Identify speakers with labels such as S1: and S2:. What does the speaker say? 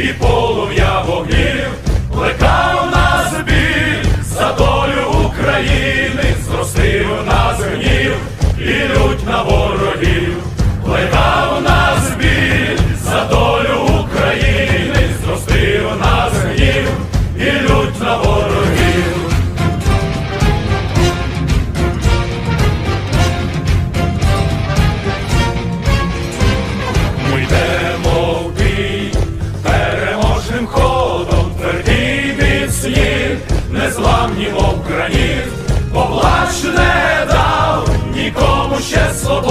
S1: і полум'я вогнів, плекав нас біль за долю України, зростив нас гнів і лють на волю. незламні мов граніт, поплач не дав нікому ще свободи.